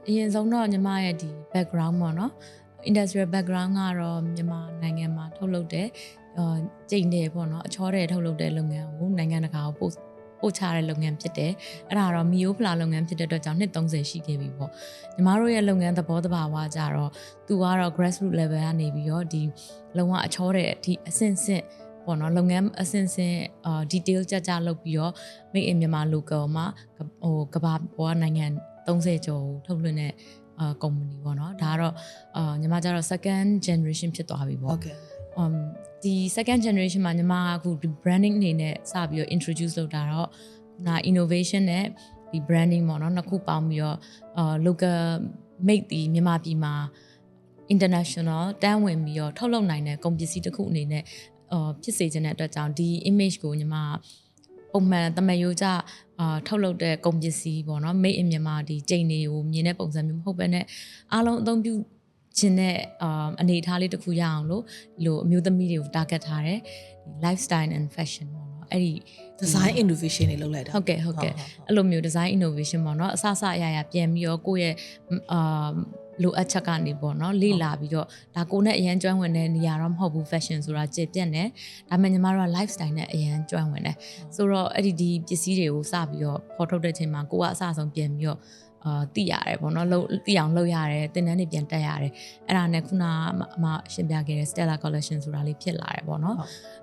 အရင်ဆုံးတော့ညီမရဲ့ဒီ background ပေါ့နော် industrial background ကတော့မြန်မာနိုင်ငံမှာထုတ်လုပ်တဲ့အာကျိန်တယ်ပေါ့နော်အချောတဲ့ထုတ်လုပ်တဲ့လုပ်ငန်းကိုနိုင်ငံတကာကိုပို့ ပို့ချတဲ့လုပ်ငန်းဖြစ်တယ်အဲ့ဒါတော့မီယိုဖလာလုပ်ငန်းဖြစ်တဲ့အတွက်ကြောင့်နှစ်30ရှိခဲ့ပြီပေါ့ညီမတို့ရဲ့လုပ်ငန်းသဘောတဘာဝကြတော့သူကတော့ grassroots level ကနေပြီးတော့ဒီလုံးဝအချောတဲ့အထိအဆင့်ဆင့်ဘပေါ့နော်လုပ်ငန်းအစဉ်စဉ်အာ detail ကြကြလုပ်ပြီးတော့ made in မြန်မာ local မှာကဟိုကဘာပေါ်နိုင်ငံ30ကျော်ကိုထုတ်လွှင့်တဲ့အာ company ပေါ့နော်ဒါကတော့အာညီမကျတော့ second generation ဖြစ်သွားပြီပေါ့ဟုတ်ကဲ့ um ဒီ second generation မှာညီမအခု branding အနေနဲ့စပြီးတော့ introduce လုပ်တာတော့နာ innovation နဲ့ဒီ branding ပေါ့နော်နှစ်ခုပေါင်းပြီးတော့အာ local make ဒီမြန်မာပြည်မှာ international တန်းဝင်ပြီးတော့ထုတ်လုပ်နိုင်တဲ့ကုန်ပစ္စည်းတစ်ခုအနေနဲ့အာဖြစ်စေချင်တဲ့အတွက်ကြောင့်ဒီ image ကိုညီမပုံမှန်တမယိုကြအာထုတ်လုပ်တဲ့ကုန်ပစ္စည်းပေါ့နော် made in မြန်မာဒီချိန်တွေကိုမြင်တဲ့ပုံစံမျိုးမဟုတ်ဘဲနဲ့အားလုံးအသုံးပြု ခြင်းတဲ့အာအနေအထားလေးတစ်ခုရအောင်လို့ဒီလိုအမျိုးသမီးတွေကို target ထားတယ်ဒီ lifestyle and fashion ပေါ့နော်အဲ့ဒီ design innovation တွေလုပ်လိုက်တာဟုတ်ကဲ့ဟုတ်ကဲ့အဲ့လိုမျိုး design innovation ပေါ့နော်အစအစအရာရာပြန်ပြီးတော့ကိုယ့်ရဲ့အာလိုအပ်ချက်ကနေပေါ့နော်လေ့လာပြီးတော့ဒါကိုနဲ့အရန်ကျွမ်းဝင်တဲ့နေရာတော့မဟုတ်ဘူး fashion ဆိုတာကျေပြတ်နေဒါပေမဲ့ညီမတို့က lifestyle နဲ့အရန်ကျွမ်းဝင်တယ်ဆိုတော့အဲ့ဒီဒီပစ္စည်းတွေကိုစပြီးတော့ဖော်ထုတ်တဲ့ချိန်မှာကိုကအစအဆုံးပြန်ပြီးတော့ အာသိရတယ်ပေါ့နော်လုံသိအောင်လုပ်ရတယ်တင်တန်းတွေပြန်တက်ရတယ်အဲ့ဒါနဲ့ခုနကအမရှင်းပြခဲ့တဲ့ Stella collection ဆိုတာလေးဖြစ်လာတယ်ပေါ့နော်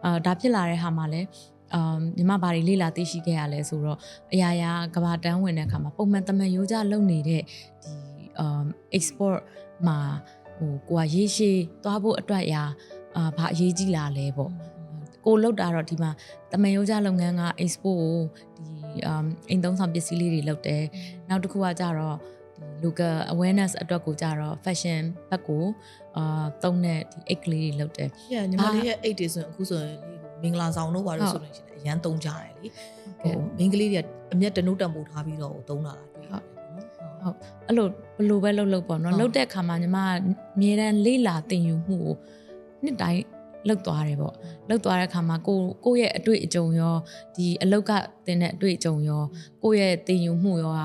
အာဒါဖြစ်လာတဲ့ဟာမှာလည်းအမ်ညီမဘာတွေလေ့လာသိရှိခဲ့ရလဲဆိုတော့အရာရာကဘာတန်းဝင်တဲ့အခါမှာပုံမှန်တမန်ရိုးကြလုပ်နေတဲ့ဒီအမ် export မှာဟိုကိုကရေးရှိသွားဖို့အတွက်ရာအာဘာအရေးကြီးလာလဲပေါ့ ကိုလောက်တာတော့ဒီမှာတမန်ရိုးကြလုပ်ငန်းက export ကိုဒီအမ်အိမ်သုံးဆောင်ပစ္စည်းလေးတွေလုပ်တယ်နောက်တစ်ခုကကြတော့ဒီ local awareness အတွက်ကိုကြတော့ fashion ဘက်ကိုအာသုံးတဲ့ဒီအိတ်ကလေးတွေလုပ်တယ်။ညညီမလေးရဲ့အိတ်တွေဆိုရင်အခုဆိုရင်လေမင်္ဂလာဆောင်တို့ဘာလို့ဆိုလို့ရှိရင်အရန်သုံးကြတယ်လေ။ဟိုမင်္ဂလေးတွေကအမျက်တနုတံပို့ထားပြီးတော့သုံးလာတာတွေ့ရတယ်နော်။အဲ့လိုဘယ်လိုပဲလုပ်လုပ်ပေါ့နော်ဟုတ်လုပ်တဲ့အခါမှာညီမကအမြဲတမ်းလေးလာတင်ယူမှုကိုနှစ်တိုင်း လောက်သွားတယ်ပေါ့လောက်သွားတဲ့အခါမှာကိုကိုယ့်ရဲ့အတွေ့အကြုံရောဒီအလောက်ကတင်တဲ့အတွေ့အကြုံရောကိုယ့်ရဲ့တင်ယူမှုရောက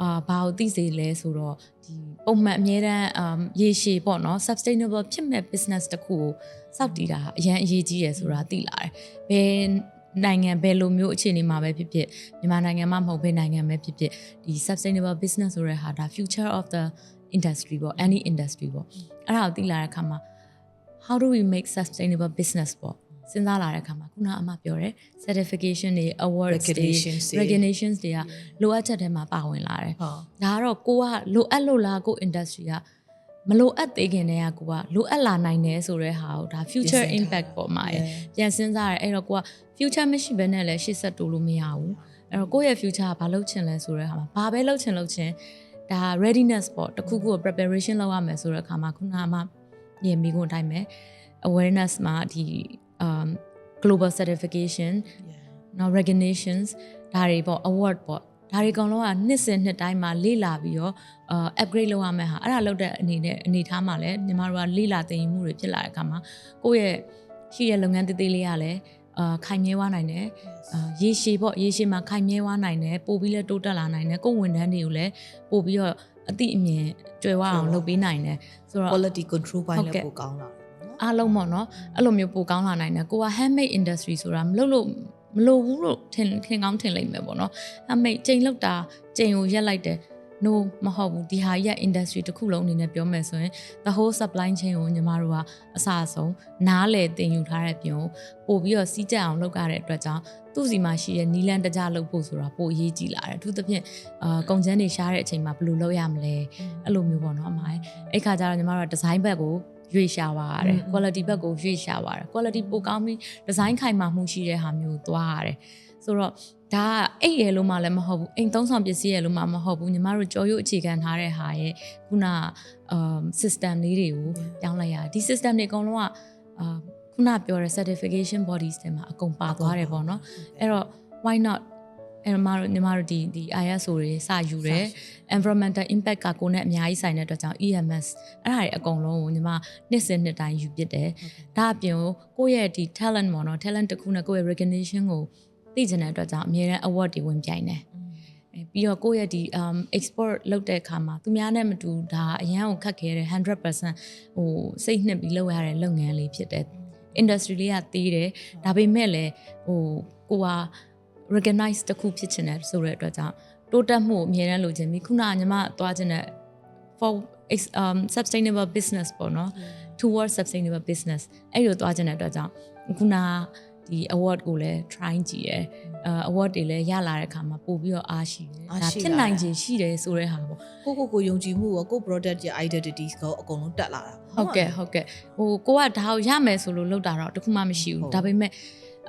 အာဘာကိုသိစေလဲဆိုတော့ဒီပုံမှန်အမြဲတမ်းအမ်ရေရှည်ပေါ့နော် sustainable ဖြစ်မဲ့ business တစ်ခုကိုစောက်တည်တာအရန်အရေးကြီးရယ်ဆိုတာသိလာတယ်ဘယ်နိုင်ငံဘယ်လိုမျိုးအခြေအနေမှာပဲဖြစ်ဖြစ်မြန်မာနိုင်ငံမှာမဟုတ်ဘဲနိုင်ငံပဲဖြစ်ဖြစ်ဒီ sustainable business ဆိုတဲ့ဟာဒါ future of the industry ပေါ့ any industry ပေါ့အဲ့ဒါကိုသိလာတဲ့အခါမှာ how do we make sustainable business ပေါ့စဉ်းစားလာတဲ့အခါမှာခုနအမပြောတဲ့ certification တွေ awards တွေ Recognitions တွေ regulations တွေကလိုအပ်ချက်ထဲမှာပါဝင်လာတယ်ဟုတ်ဒါကတော့ကိုကလိုအပ်လို့လားကို industry ကမလိုအပ်သေးခင်တည်းကကိုကလိုအပ်လာနိုင်တယ်ဆိုတဲ့ဟာကိုဒါ future ပြင်ဆင်ထား impact ပေါ်မှာရယ်ပြန်စဉ်းစားရဲအဲ့တော့ကိုက future မရှိဘဲနဲ့လည်းရှေ့ဆက်တိုးလို့မရဘူးအဲ့တော့ကိုယ့်ရဲ့ future ကဘာလုပ်ချင်လဲဆိုတဲ့ဟာမှာဘာပဲလုပ်ချင်လုပ်ချင်ဒါ readiness ပေါ့တစ်ခုခုကို preparation လုပ်ရမယ်ဆိုတဲ့အခါမှာခုနကမှ ညင်မိကုန်အတိုင်းပဲ awareness မှာဒီ um global certification နော် recognitions ဒါတွေပေါ့ award ပေါ့ဒါတွေအကုန်လုံးကနှစ်စဉ်နှစ်တိုင်းမှာလေ့လာပြီးတော့အာ upgrade လုပ်ရမယ့်ဟာအဲ့ဒါလုပ်တဲ့အနေနဲ့အနေထားမှာလည်းညီမတို့ကလေ့လာသင်ယူမှုတွေဖြစ်လာတဲ့အခါမှာကိုယ့်ရဲ့ရှိတဲ့လုပ်ငန်းသေးသေးလေးကလည်းအာခိုင်မြဲသွားနိုင်တယ်အာရေရှည်ပေါ့ရေရှည်မှာခိုင်မြဲသွားနိုင်တယ်ပို့ပြီးလဲတိုးတက်လာနိုင်တယ်ကိုယ့်ဝန်ထမ်းတွေကိုလည်းပို့ပြီးတော့ အတိအမြင်ကြွယ်ဝအောင်လုပ်ပေးနိုင်တယ်ဆိုတော့ quality control ဘိုင်းဟုတ်လည်းကဲ့ပိုကောင်းလာတယ်နော်အားလုံးပေါ့နော်အဲ့လိုမျိုးပိုကောင်းလာနိုင်တယ်ကိုက handmade industry ဆိုတာမလုပ်လို့မလို့ဘူးလို့ထင်ထင်ကောင်းထင်လိမ့်မယ်ပေါ့နော် handmade ချိန်လောက်တာချိန်ကိုရက်လိုက်တယ် no မဟုတ်ဘူးဒီဟာရက် industry တစ်ခုလုံးအနေနဲ့ပြောမယ်ဆိုရင် the whole supply chain ကိုညီမတို့ကအစအဆုံးနားလေတင်ယူထားတဲ့ပြင်ကိုပို့ပြီးတော့စီးကြအောင်လုပ်ရတဲ့အတွက်ကြောင့်သူ့စီမှာရှိတဲ့နီလန်တကြလုပ်ဖို့ဆိုတာပိုအရေးကြီးလာတယ်အထူးသဖြင့်အာကုန်ကျန်းတွေရှားတဲ့အချိန်မှာဘယ်လိုလုပ်ရမလဲအဲ့လိုမျိုးပေါ့နော်အမအဲ့ခါကျတော့ညီမတို့ကဒီဇိုင်းဘက်ကိုရွေ့ရှာပါရတယ် quality ဘက်ကိုရွေ့ရှာပါရတယ် quality ပိုကောင်းပြီး design ခိုင်မာမှုရှိတဲ့ဟာမျိုးသွားရတယ်ဆိုတော့ ဒါကအိတ်ရလို့မှလည်းမဟုတ်ဘူးအိမ်သုံးဆောင်ပစ္စည်းရလို့မှမဟုတ်ဘူးညီမတို့ကြော်ရွအခြေခံထားတဲ့ဟာရဲ့ခုနအမ် system လေးတွေကိုပြောင်းလိုက်ရတယ်ဒီ system တွေအကုန်လုံးကအာခုနပြောတဲ့ certification bodies တွေမှာအကုန်ပါသွားတယ်ပေါ့နော်အဲ့တော့ why not အဲ့တော့မတို့ညီမတို့ဒီဒီ ISO တွေစယူတယ် environmental impact ကကိုယ်နဲ့အများကြီးဆိုင်တဲ့အတွက်ကြောင့် EMS အဲ့ဒါတွေအကုန်လုံးကိုညီမနှစ်စဉ်နှစ်တိုင်းယူပြစ်တယ်ဒါအပြင်ကိုယ့်ရဲ့ဒီ talent ပေါ့နော် talent တစ်ခုနဲ့ကိုယ့်ရဲ့ recognition ကို သိချင်တဲ့အတွက်ကြောင့်အများနဲ့ award တွေဝင်ပြိုင်တယ်အဲပြီးတော့ကိုယ့်ရဲ့ဒီ um export လုပ်တဲ့အခါမှာသူများနဲ့မတူဒါအရန်ကိုခက်ခဲတယ်100%ဟိုစိတ်နှစ်ပြီးလုပ်ရတဲ့လုပ်ငန်းလေးဖြစ်တယ် industry လေးကသေးတယ်ဒါပေမဲ့လည်းဟိုကိုက recognize တစ်ခုဖြစ်ချင်တယ်ဆိုတဲ့အတွက်ကြောင့်တိုးတက်မှုကိုအများတန်းလိုချင်ပြီခုနကညီမသွားချင်တဲ့ for ex- um sustainable business ပေါ့နော် towards sustainable business အဲ့လိုသွားချင်တဲ့အတွက်ကြောင့်ခုနက ဒီ award ကိုလည်း try ကြည့်ရယ်အဲ award တွေလည်းရလာတဲ့အခါမှာပို့ပြီးတော့အားရှိတယ်အားဒါရှိဖြစ်လာနိုင်တယ်ခြင်းရှိတယ်ဆိုတဲ့ဟာပေါ့ကိုကိုကိုယုံကြည်မှုရောကို product ရဲ့ identities ကိုအကုန်လုံးတက်လာတာဟုတ်ကဲ့ဟုတ်ကဲ့ဟိုကိုကဒါကိုရမယ်ဆိုလို့လုပ်တာတော့တခုမှမရှိဟုတ်ဘူးဒါပေမဲ့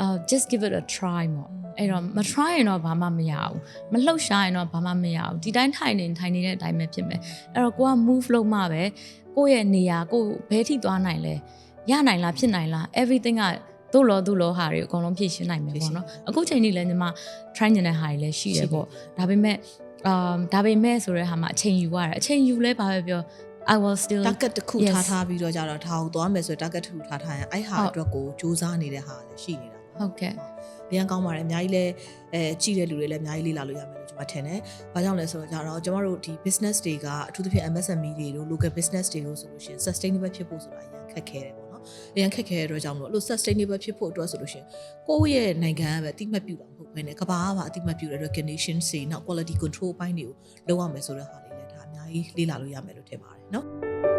အာ just give it a try ပေါ့အဲ့တော့မ try ရင်တော့ဘာမှမရဘူးမလှုပ်ရှားရင်တော့ဘာမှမရဘူးဒီတိုင်းထိုင်နေထိုင်နေတဲ့အတိုင်းပဲဖြစ်မယ်အဲ့တော့ကိုက move လုပ်မှပဲကိုယ့်ရဲ့နေရာကိုဘယ်ထိသွားနိုင်လဲရနိုင်လားဖြစ်နိုင်လား everything က တို့လောတို့လောဟာတွေအကုန်လုံးဖြည့်ရှင်းနိုင်မယ်ပေါ့နော်အခုချိန်ထိလည်းညီမ try နေတဲ့ဟာတွေလည်းရှိတယ်ပေါ့ဒါပေမဲ့အာဒါပေမဲ့ဆိုတဲ့ဟာမှာအချိန်ယူရတယ်အချိန်ယူလဲဘာပဲပြော I will still target တစ်ခု Yes. ထားထားပြီးတော့ကြတော့ဒါကိုသွားမယ်ဆိုရင် target တစ်ခုထားထားရင်အဲ့ဟာဟုတ်အတွက်ကိုစူးစမ်းနေတဲ့ဟာလည်းရှိနေတာပေါ့ဟုတ်ကဲ့အများကောင်းပါတယ်အများကြီးလဲအဲကြည့်တဲ့လူတွေလည်းအများကြီးလေ့လာလို့ရမယ်လို့ကျွန်မထင်တယ်။ဘာကြောင့်လဲဆိုတော့ကြတော့ကျွန်တော်တို့ဒီ business တွေကအထူးသဖြင့် MSME တွေတို့ local business တွေတို့ဆိုလို့ရှိရင် sustainable ဖြစ်ဖို့ဆိုတာအရင်ခက်ခဲတယ်ပေါ့ နော်။အရင်ခက်ခဲတဲ့အတွက်ကြောင့်မလို့အဲ့လို sustainable ဖြစ်ဖို့အတွက်ဆိုလို့ရှိရင်ကိုယ့်ရဲ့နိုင်ငံကပဲအတိမတ်ပြုတာမဟုတ်ဘဲနဲ့ကမ္ဘာကပါအတိမတ်ပြုတဲ့ recognition တွေနောက် quality control ပိုင်းတွေကိုလုပ်ရမယ်ဆိုတဲ့ဟာလေးလည်းဒါအများကြီးလေ့လာလို့ရမယ်လို့ထင်ပါတယ်နော်။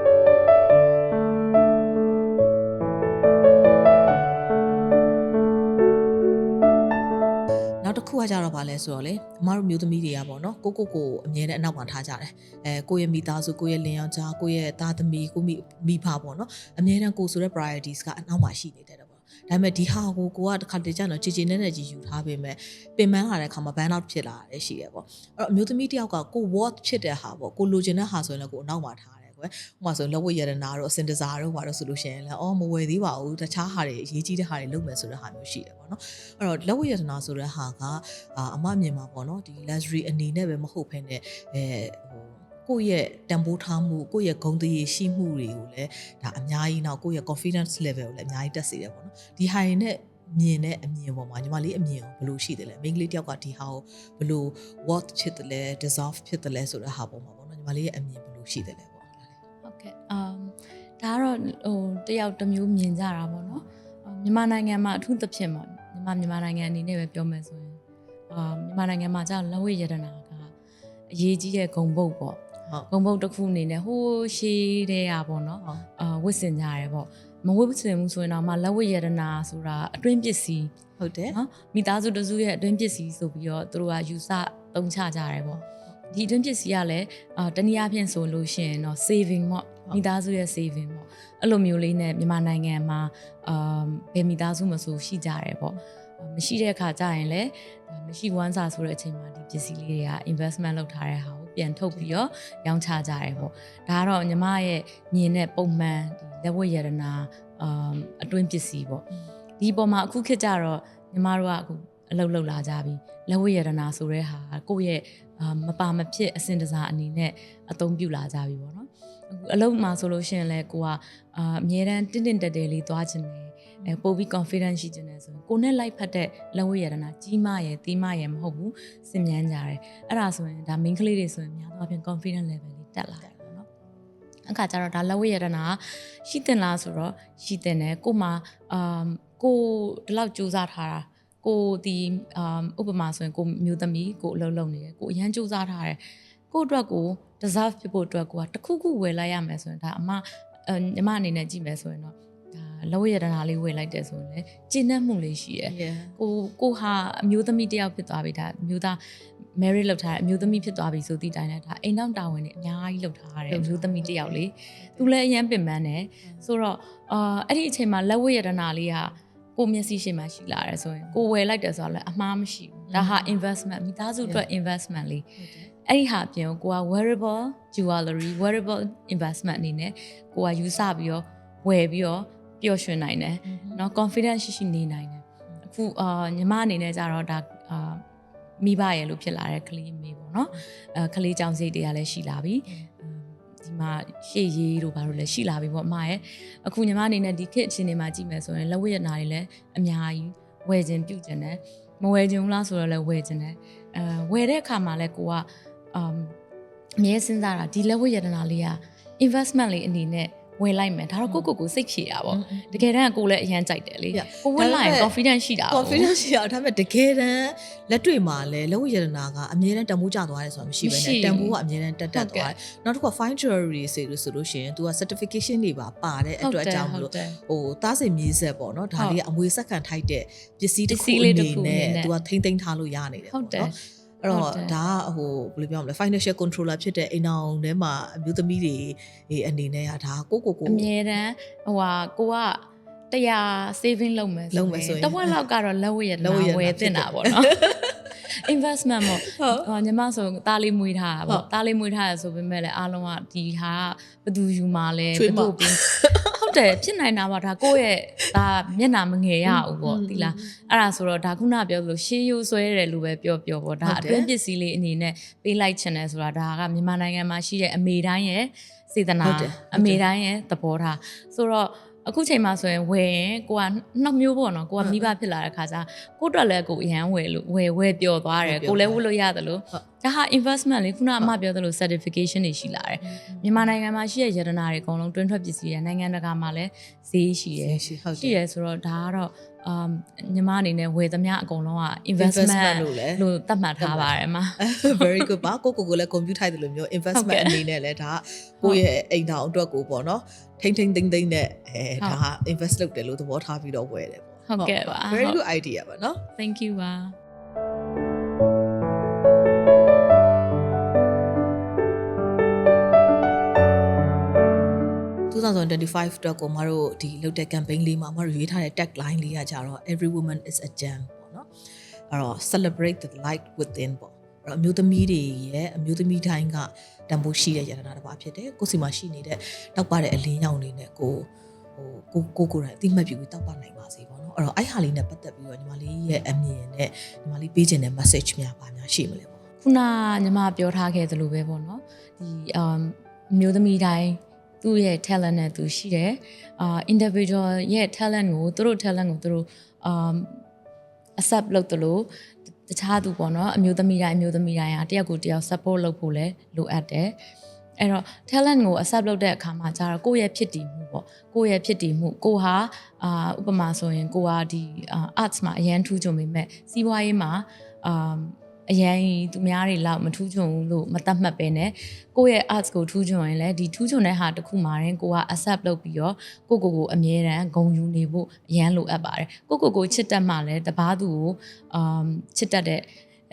ခုကကြတော့ဗာလဲဆိုတော့လေအမတို့မျိုးသမီးတွေကပေါ့နော်ကိုကိုကိုအမြဲတမ်းအနောက်မှာထားကြတယ်အဲကိုယ့်ရဲ့မိသားစုကိုယ့်ရဲ့လင်ယောက်ျားကိုယ့်ရဲ့သားသမီးကိုမိမိဖပေါ့နော်အမြဲတမ်းကိုဆိုတဲ့ priorities ကအနောက်မှာရှိနေတယ်တော့ပေါ့ဒါပေမဲ့ဒီဟာကိုကိုကတစ်ခါတည်းကျတော့ကြည်ကြည်နဲ့နဲ့ကြီးယူထားပေမဲ့ပင်ပန်းလာတဲ့အခါမှာ burn out ဖြစ်လာတယ်ရှိတယ်ပေါ့အဲ့တော့အမျိုးသမီးတယောက်ကကို what ဖြစ်တဲ့ဟာပေါ့ကိုလိုချင်တဲ့ဟာဆိုရင်လည်းကိုအနောက်မှာထား တယ်ကွယ်ဟိုမှာဆိုလက်ဝတ်ရတနာတို့အစင်တစားတို့ဘာလို့ဆိုလို့ရှိရင်လည်းအော်မဝယ်သေးပါဘူးတခြားဟာတွေအရေးကြီးတဲ့ဟာတွေလုပ်မယ်ဆိုတဲ့ဟာမျိုးရှိတယ်ပေါ့နော်အဲ့တော့လက်ဝတ်ရတနာဆိုတဲ့ဟာကအာအမမြင်မှာပေါ့နော်ဒီ luxury အနေနဲ့ပဲမဟုတ်ဘဲနဲ့အဲဟိုကိုယ့်ရဲ့တန်ဖိုးထားမှုကိုယ့်ရဲ့ဂုဏ်သရေရှိမှုတွေကိုလည်းဒါအများကြီးနောက်ကိုယ့်ရဲ့ confidence level ကိုလည်းအများကြီးတက်စေတယ်ပေါ့နော်ဒီဟာတွေနဲ့မြင်တဲ့အမြင်ပေါ်မှာညီမလေးအမြင်ကိုဘယ်လိုရှိတယ်လဲမိန်းကလေးတယောက်ကဒီဟာကိုဘယ်လို worth ဖြစ်တယ်လဲ deserve ဖြစ်တယ်လဲဆိုတဲ့ဟာပေါ်မှာပေါ့နော်ညီမလေးရဲ့အမြင်ဘယ်လိုရှိတယ်လဲပေါ့ဟုတ် ကဲ့အမ်ဒါကတော့ဟိုတယောက်တစ်မျိုးမြင်ကြတာပေါ့နော်အာမြန်မာနိုင်ငံမှာအထူးသဖြင့်ပေါ့မြန်မာမြန်မာနိုင်ငံအနေနဲ့ပဲပြောမယ်ဆိုရင်အာမြန်မာနိုင်ငံမှာကြာလက်ဝဲရတနာကအရေးကြီးတဲ့ဂုံပုတ်ပေါ့ဟုတ်ဂုံပုတ်တစ်ခုအနေနဲ့ဟိုးရှေးတဲ့ရပေါ့နော်ဟုတ်အာဝတ်ဆင်ကြရတယ်ပေါ့မဝတ်ဆင်ဘူးဆိုရင်တော့မလက်ဝဲရတနာဆိုတာအတွင်းပစ္စည်းဟုတ်တယ်နော်မိသားစုတစ်စုရဲ့အတွင်းပစ္စည်းဆိုပြီးတော့သူတို့ကယူဆသုံးချကြရတယ်ပေါ့ ဒီအတွင်းပစ္စည်းကလည်းအာတနည်းအားဖြင့်ဆိုလို့ရှိရင်တော့ saving ပေါ့မိသားစုရဲ့ saving ပေါ့အဲ့လိုမျိုးလေးနဲ့မြန်မာနိုင်ငံမှာအာဘယ်မိသားစုမဆိုရှိကြတယ်ပေါ့အာမရှိတဲ့အခါကျရင်လည်းဒါမရှိဝမ်းစာဆိုတဲ့အချိန်မှာဒီပစ္စည်းလေးတွေက investment လုပ်ထားတဲ့ဟာကိုပြန်ထုတ်ပြီးတော့ရောင်းချကြတယ်ပေါ့ဒါကတော့ညီမရဲ့မြင်တဲ့ပုံမှန်ဒီလက်ဝတ်ရတနာအာအတွင်းပစ္စည်းပေါ့ဒီပေါ်မှာအခုခေတ်ကြတော့ညီမတို့ကအခုအလုပ်လုပ်လာကြပြီလက်ဝတ်ရတနာဆိုတဲ့ဟာကိုယ့်ရဲ့အာ မပါမဖြစ်အစင်တစားအနေနဲ့အသုံးပြုလာကြပြီပေါ့နော်အခုအလုပ်မှာဆိုလို့ရှိရင်လည်းကိုကအာအမြဲတမ်းတင့်တင့်တက်တက်လေးသွားခြင်းတယ်အဲပို့ပြီး confidence ရှိခြင်းတယ်ဆိုရင်ကိုနဲ့လိုက်ဖက်တဲ့လက်ဝတ်ရတနာကြီးမရဲ့တီးမရဲ့မဟုတ်ဘူးစင်မြန်းကြတယ်အဲ့ဒါဆိုရင်ဒါ main ကလေးတွေဆိုရင်များသောအားဖြင့် confidence level လေးတက်လာတယ်ပေါ့နော်အခါကျတော့ဒါလက်ဝဲရတနာရှိတင်လားဆိုတော့ရှိတင်တယ်ကိုမှအမ်ကိုဒီလောက်စူးစမ်းထားတာ ကိုဒီအမ်ဥပမာဆိုရင်ကိုမျိုးသမီးကိုအလုပ်လုပ်နေတယ်ကိုအရန်စူးစမ်းထားတယ်ကိုအတွက်ကို deserve ဖြစ်ဖို့အတွက်ကိုကတစ်ခုခုဝယ်လိုက်ရမယ်ဆိုရင်ဒါအမအညီမအနေနဲ့ကြည့်မယ်ဆိုရင်တော့ဒါလက်ဝဲရတနာလေးဝယ်လိုက်တယ်ဆိုရင်လည်းကျင့်တတ်မှုလေးရှိရယ် Yeah ကိုကိုဟာအမျိုးသမီးတစ်ယောက်ဖြစ်သွားပြီဒါအမျိုးသား marry လောက်ထားတဲ့အမျိုးသမီးဖြစ်သွားပြီဆိုသည့်တိုင်းလည်းဒါအိမ်နောက်တာဝန်တွေအများကြီးလောက်ထားရတယ်အမျိုးသမီးတစ်ယောက်လေသူလည်းအရင်ပင်ပန်းတယ်ဆိုတော့အာအဲ့ဒီအချိန်မှာလက်ဝတ်ရတနာလေးဟာ ကိုမျက်စိရှိမှရှိလာတယ်ဆိုရင်ကိုဝယ်လိုက်တယ်ဆိုတော့လည်းအမှားမရှိဘူးဒါဟာ investment မိသားစုအတွက် investment လေး ဟုတ်တယ် အဲ့ဒီဟာအပြင်ကိုကိုက wearable jewelry wearable investment အနေနဲ့ကိုကယူဆပြီးတော့ဝယ်ပြီးတော့ပျော်ရွှင်နိုင်တယ် เนาะ confidence ရှိရှိနေနိုင်တယ်အခုအာညီမအနေနဲ့ကြတော့ဒါအာမိဘရဲ့လို့ဖြစ်လာတဲ့ကလေးမေပေါ့เนาะအဲကလေးကြောင်စိတ်တွေကလည်းရှိလာပြီ ဒီမှာရှေ့ရေးတို့ဘာလို့လဲရှိလာပြီပေါ့အမရဲ့အခုညီမအနေနဲ့ဒီခေတ်အချိန်တွေမှာကြည့်မယ်ဆိုရင်လက်ဝတ်ရနာတွေလည်းအများကြီးဝယ်ခြင်းပြုခြင်းတယ်မဝယ်ခြင်းဘူးလားဆိုတော့လည်းဝယ်ခြင်းတယ်အဲဝယ်တဲ့အခါမှာလည်းကိုကအမ်အမြဲစဉ်းစားတာဒီလက်ဝတ်ရတနာလေးက investment လေးအနေနဲ့ ဝယ်လိုက်မယ်ဒါတော့ကိုကိုကိုစိတ်ဖြေတာပေါ့တကယ်တမ်းကကိုလည်းအရန်ကြိုက်တယ်လေကိုဝယ်လိုက်ရင် confidence ရှိတာပေါ့ confidence ရှိအောင်ဒါပေမဲ့တကယ်တမ်းလက်တွေ့မှာလဲလောကရတနာကအမြဲတမ်းတန်ဖိုးကျသွားတယ်ဆိုတာမရှိဘဲမရှိနဲ့တန်ဖိုးကအမြဲတမ်းတက်တက်ဟုတ်ကဲ့သွားတယ်နောက်တစ်ခုက fine jewelry တွေဆိုလို့ဆိုလို့ရှိရင် तू က certification တွေပါပါတဲ့အတွက်အကြောင်းမလို့ဟုတ်တယ်ဟိုသားစင်မြေးဆက်ပေါ့နော်ဒါဟုတ်လေးကအမွေဆက်ခံထိုက်တဲ့ပစ္စည်းတစ်ပစ္စခုည်းလေးအနေတစ်ခုနဲ့အနေနဲ့ तू ကထိမ့်သိမ်းထားလို့ရနေတယ်ဟုတ်တယ်ပေါ့နော် အဲ့တော့ဟုတ်တယ်ဒါကဟိုဘယ်လိုပြောမလဲ financial controller ဖြစ်တဲ့အိမ်အောင်ထဲမှာအမျိုးသမီးတွေအနေနဲ့ကဒါကိုကိုကိုအမြဲတမ်းဟိုဟာကိုကတရား saving လုပ်မယ်လုပ်မယ်ဆိုရင်တဝက်လောက်ကတော့လက်ဝတ်ရတလက်နာဝတ်ရတနာဝယ်တင်တာဖြစ်တယ်ပေါ့နော် investment ပေါ့ဟုတ်ဟောညီမဆိုတားလေးမွေးထားတာဟုပေါ့တ်တားလေးမွေးထားရဆိုပေမဲ့လည်းအားလုံးကဒီဟာကဘယ်သူယူมาလဲချွေးမသူပြီး ဟုတ်တယ်ဖြစ်နိုင်တာပါဒါကိုယ့်ရဲ့ဒါမျက်နှာမငယ်ရဘူးပေါ့ဒီလားအဲ့ဒါဆိုတော့ဒါခုနပြောသလိုရှေးရိုးဆွဲတယ်လို့ပဲပြောပြောပေါ့ဒါဟုတ်တယ်အတွင်းပစ္စည်းလေးအနေနဲ့ပေးလိုက်ချင်တယ်ဆိုတာဒါကမြန်မာနိုင်ငံမှာရှိတဲ့အမေတိုင်းရဲ့စေတနာဟုတ်တယ်အမေတိုင်းရဲ့သဘောထားဆိုတော့အခုချိန်မှာဆိုရင်ဝယ်ရင်ကိုကနှစ်မျိုးပေါ့နော်ကိုကမိဘဖြစ်လာတဲ့ခါကျကိုယ့်အတွက်လည်းကိုအရန်ဝယ်လို့ဝယ်ဝယ်ပျော်သွားတယ်ဝယ်ပျော်ကိုလည်းသွားဝတ်လို့ရတယ်လို့ဟုတ်ဒါဟာ investment လေခုနအမပြောသလို certification တွေရှိလာတယ်မြန်မာနိုင်ငံမှာရှိတဲ့ယတနာတွေအကုန်လုံးတွင်းထွက်ပစ္စည်းတွေနိုင်ငံတကာမှာလည်းဈေးရှိတယ်ရှိဟုတ်ရှိတယ်ရဲဆိုတော့ဒါကတော့အမ်ညီမအနေနဲ့ဝယ်သမျှအကုန်လုံးက investment investment လို့လည်းလို့သတ်မှတ်ထားပါတယ်မှာ very good ပါကိုကိုကိုလည်း compute ထိုက်တယ်လို့မျိုးဟုတ် investment ကဲ့အနေနဲ့လည်းဒါကကိုယ့်ရဲ့အိမ်ထောင်အတွက်ကိုပေါ့နော်ထိမ့်ထိမ့်သိမ့်သိမ့်နဲ့အဲဟုတ်ဒါက invest လုပ်တယ်လို့သဘောထားပြီးတော့ဝယ်တယ်ပေါ့ဟုတ်ကဲ့ပါ very ဟုတ် good idea ပါနော် thank you ပါ 2025အတွက်ကိုမတို့ဒီလုပ်တဲ့ campaign လေးမှာမတို့ရွေးထားတဲ့ tagline လေးကကြတော့ every woman is a gem ပေါ့နော်အဲ့တော့ celebrate the light within ပေါ့အဲ့တော့အမျိုးသမီးတွေရဲ့အမျိုးသမီးတိုင်းကတန်ဖိုးရှိတဲ့ယန္တနာတစ်ပါးဖြစ်တယ်ကိုယ်စီမှာရှိနေတဲ့တောက်ပတဲ့အလင်းရောင်တွေနဲ့ကိုဟိုကိုကိုကိုယ်တိုင်အသိမှတ်ပြုပြီးတောက်ပနိုင်ပါစေပေါ့နော်အဲ့တော့အဲ့ဟာလေးနဲ့ပတ်သက်ပြီးတော့ညီမလေးရဲ့အမြင်နဲ့ညီမလေးပေးခြင်းတဲ့ message များပါများရှိမလဲပေါ့ခုနညီမပြောထားခဲ့သလိုပဲပေါ့နော်ဒီအမ်အမျိုးသမီးတိုင်း သူ့ရဲ့ talent နဲ့သူရှိတယ်အာ individual ရဲ့ talent ကိုသူတို့ talent ကိုသူတို့အမ် accept လုပ်တယ်လို့တခြားသူပေါ့နော်အမျိုးသမီးတိုင်းအမျိုးသမီးတိုင်းဟာတယောက်ကိုတယောက် support လုပ်ဖို့လည်းလိုအပ်တယ်အဲ့တော့ talent ကို accept လုပ်တဲ့အခါမှာကျတော့ကိုယ့်ရဲ့ဖြစ်တည်မှုပေါ့ကိုယ့်ရဲ့ဖြစ်တည်မှုကိုဟာအာဥပမာဆိုရင်ကိုဟာဒီအာ arts မှာအရန်ထူးချွန်ပေမဲ့စီးပွားရေးမှာအာ အရန်ကြီးသူများတွေလောက်မထူးချွန်ဘူးလို့မတတ်မှတ်ပဲနဲ့ကိုယ့်ရဲ့ arts ကိုထူးချွန်ရင်လည်းဒီထူးချွန်တဲ့ဟာတစ်ခုမှာရင်ကိုက accept လုပ်ပြီးတော့ကိုကိုကိုအမြဲတမ်းဂုဏ်ယူနေဖို့အရန်လိုအပ်ပါတယ်ကိုကိုကိုချစ်တတ်မှလည်းတပားသူကိုအမ်ချစ်တတ်တဲ့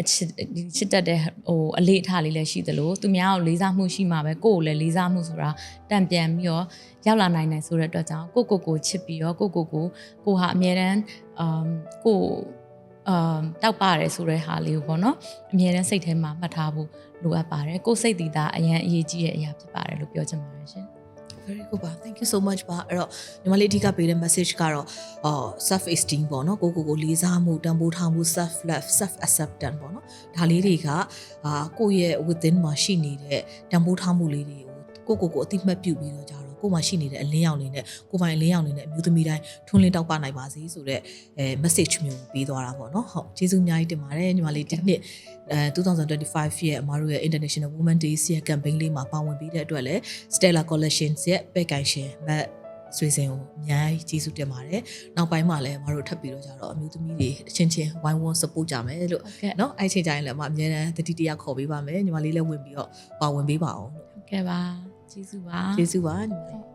အချစ်ဒီချစ်တတ်တဲ့ဟိုအလေးအထားလေးလည်းရှိသလိုသူများကိုလေးစားမှုရှိမှပဲကိုကိုလည်းလေးစားမှုဆိုတာတံပြန်ပြီးတော့ရောက်လာနိုင်တယ်ဆိုတဲ့အတွက်ကြောင့်ကိုကိုကိုချစ်ပြီးတော့ကိုကိုကိုကိုဟာအမြဲတမ်းအမ်ကို အမ်တောက်ပါတယ်ဆိုတဲ့ဟာလေးကိုပေါ့နော်အမြဲတမ်းစိတ်ထဲမှာမှတ်ထားဖို့လိုအပ်ပါတယ်ကိုယ်စိတ်တည်တာအရန်အရေးကြီးတဲ့အရာဖြစ်ပါတယ်လို့ပြောချင်ပါတယ်ရှင် very good ပါ thank you so much ပါအဲ့တော့ညီမလေးအဓိကပေးတဲ့ message ကတော့အော် self esteem ပေါ့နော်ကိုကိုကိုလေးစားမှုတန်ဖိုးထားမှု self love self acceptance ပေါ့နော်ဒါလေးတွေကအာကိုယ့်ရဲ့ within မှာရှိနေတဲ့တန်ဖိုးထားမှုလေးတွေကိုကိုကိုကိုအတိမတ်ပြုပြီးတော့ကြတော့ ကိုယ်မှာရှိနေတဲ့အလင်းရောင်တွေနဲ့ကိုယ်ပိုင်အလင်းရောင်တွေနဲ့အမျိုးသမီးတိုင်းထွန်းလင်းတောက်ပနိုင်ပါစေဆိုတဲ့အဲ message မျိုးပေးသွားတာပေါ့နော်ဟုတ်ကျေးဇူးအများကြီးတင်ပါတယ်ညီမလေးဒီနှစ်အဲ2025ရဲ့အမတို့ရဲ့ International Women Day ရဲ့ campaign လေးမှာပါဝင်ပြီးတဲ့အတွက်လည်း Stella Collection ရဲ့ပဲ့ကန်ရှင်မတ်ဆွေစဉ်ကိုအများကြီးကျေးဇူးတင်ပါတယ်။နောက်ပိုင်းမှာလည်းမတို့ထပ်ပြီးတော့ကြတော့အမျိုးသမီးတွေအချင်းချင်းဝိုင်းဝန်း support ကြမယ်လို့နော်အဲ့ချိန်ကျရင်လည်းအမအများတန်းတတိတရခေါ်ပေးပါမယ်။ညီမလေးလည်းဝင်ပြီးတော့ပါဝင်ပေးပါအောင်လို့။ဟုတ်ကဲ့ပါ။ ကျေးဇူးပါကျေးဇူးပါညီမလေးဟုတ်